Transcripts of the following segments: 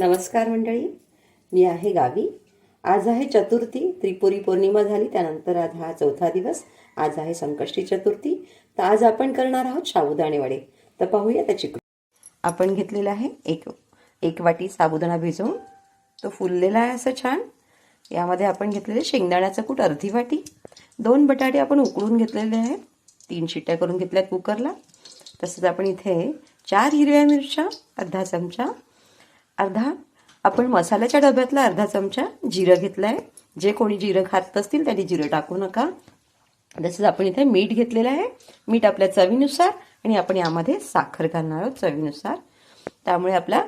नमस्कार मंडळी. मी आहे गावी. आज आहे चतुर्थी. त्रिपुरी पौर्णिमा झाली त्यानंतर आज हा चौथा दिवस. आज आहे संकष्टी चतुर्थी. तर आज आपण करणार आहोत साबुदाणे वडे. तर पाहूया त्याची कृती. आपण घेतलेला आहे एक एक वाटी साबुदाणा भिजवून. तो फुललेला आहे असं छान. यामध्ये आपण घेतलेले शेंगदाण्याचं कूट अर्धी वाटी. दोन बटाटे आपण उकळून घेतलेले आहेत. तीन शिट्ट्या करून घेतल्या कुकरला. तसंच आपण इथे चार हिरव्या मिरच्या अर्धा चमचा अर्धा आपण मसाल्याच्या डब्यातला अर्धा चमचा जिरं घेतलं आहे जे कोणी जिरं खात असतील त्यांनी जिरं टाकू नका. तसंच आपण इथे मीठ घेतलेलं आहे. मीठ आपल्या चवीनुसार आणि आपण यामध्ये साखर घालणार आहोत चवीनुसार. त्यामुळे आपला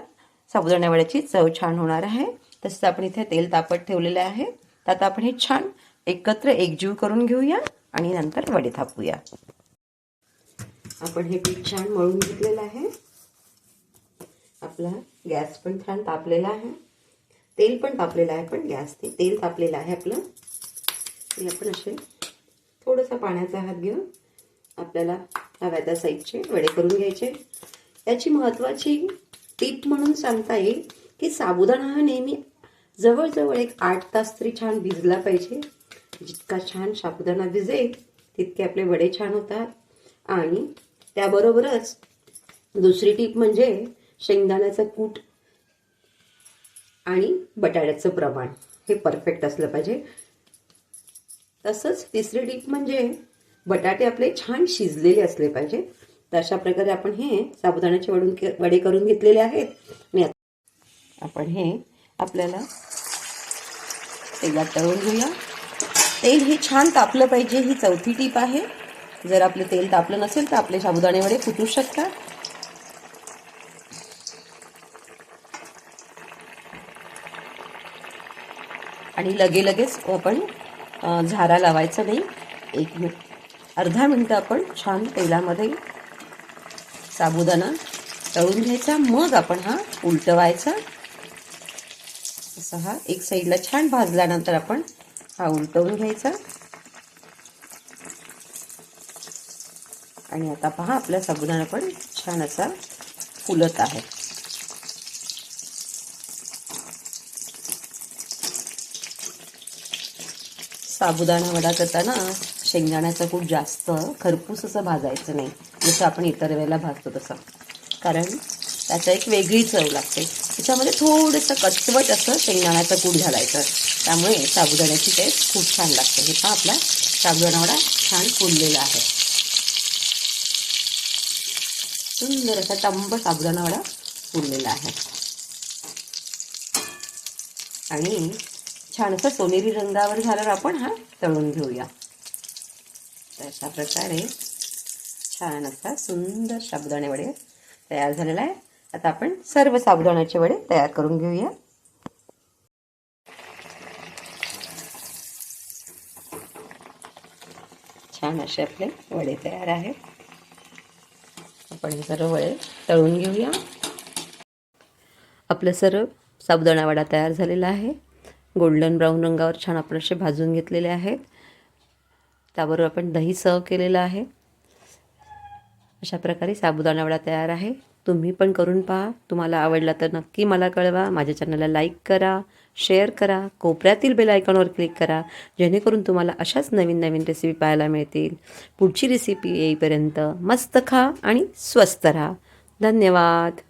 साबुदाणा वड्याची चव छान होणार आहे. तसंच आपण इथे तेल तापत ठेवलेलं आहे. तर आता आपण हे छान एकत्र एकजीव करून घेऊया आणि नंतर वडे थापूया. आपण हे पीठ छान मळून घेतलेलं आहे. आपला गॅस पण छान तापलेला आहे. तेल पण तापलेलं आहे पण गॅस ते तेल तापलेलं आहे आपलं. ते आपण असे थोडंसं पाण्याचा हात घेऊन आपल्याला हव्या त्या साईजचे वडे करून घ्यायचे. याची महत्त्वाची टीप म्हणून सांगता येईल की साबुदाणा हा नेहमी जवळजवळ एक आठ तास तरी छान भिजला पाहिजे. जितका छान साबुदाणा भिजेल तितके आपले वडे छान होतात. आणि त्याबरोबरच दुसरी टीप म्हणजे शेंगदाण्याचं कूट आणि बटाट्याचं प्रमाण. हे परफेक्ट असलं पाहिजे. तसंच तिसरी डीप म्हणजे बटाटे आपले छान शिजलेले असले पाहिजे. तर अशा प्रकारे आपण हे साबुदाण्याचे वडून वडे करून घेतलेले आहेत. आणि आपण हे आपल्याला तेलात तळून घेऊया. तेल हे छान तापलं पाहिजे. ही चौथी टीप आहे. जर आपले तेल तापलं नसेल तर आपले साबुदाणे वडे फुटू शकतात. आणि लगे लगेच आपण झारा लावायचा नाही. एक मिनिट अर्धा मिनटं आपण छान तेलामध्ये साबुदाणा तळून घ्यायचा. मग आपण हा उलटवायचा. असा हा एक साईडला छान भाजल्यानंतर आपण हा उलटवून घ्यायचा. आणि आता पहा आपला साबुदाणा पण छान असा फुलत आहे. साबुदाणा वडा करताना शेंगदाण्याचा कूट जास्त खरपूस असं भाजायचं नाही. जसं आपण इतर वेळेला भाजतो तसं. कारण त्याचा एक वेगळी चव लागते. त्याच्यामध्ये थोडंसं कचवट असं शेंगदाण्याचं कूट घालायचं. त्यामुळे साबुदाण्याची टेस्ट खूप छान लागते. हे पहा आपला साबुदाणा वडा छान फुललेला आहे. सुंदर असा टंब साबुदाणा वडा फुललेला आहे. आणि छान असं सोनेरी रंगावर झाल्यावर आपण हा तळून घेऊया. तर अशा प्रकारे छान असा सुंदर साबुदाणे वडे तयार झालेला आहे आता आपण सर्व साबुदाण्याचे वडे तयार करून घेऊया. छान असे आपले वडे तयार आहेत. आपण हे सर्व वडे तळून घेऊया. आपलं सर्व साबुदाणा वडा तयार झालेला आहे. गोल्डन ब्राऊन रंगावर छान आपण असे भाजून घेतलेले आहेत. त्याबरोबर आपण दही सर्व केलेलं आहे. अशा प्रकारे साबुदाणा वडा तयार आहे. तुम्ही पण करून पहा. तुम्हाला आवडला तर नक्की मला कळवा. माझ्या चॅनलला लाईक करा शेअर करा कोपऱ्यातील बेल आयकॉनवर क्लिक करा जेणेकरून तुम्हाला अशाच नवीन नवीन रेसिपी पाहायला मिळतील. पुढची रेसिपी येईपर्यंत मस्त खा आणि स्वस्त राहा. धन्यवाद.